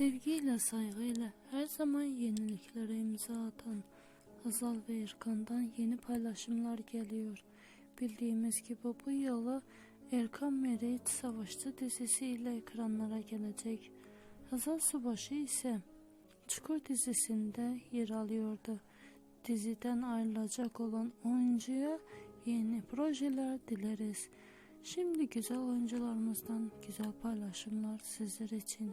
Sevgiyle, saygıyla her zaman yeniliklere imza atan Hazal ve Erkan'dan yeni paylaşımlar geliyor. Bildiğimiz gibi bu yılı Erkan Meriç Savaşçı dizisiyle ekranlara gelecek. Hazal Subaşı ise Çukur dizisinde yer alıyordu. Diziden ayrılacak olan oyuncuya yeni projeler dileriz. Şimdi güzel oyuncularımızdan güzel paylaşımlar sizler için.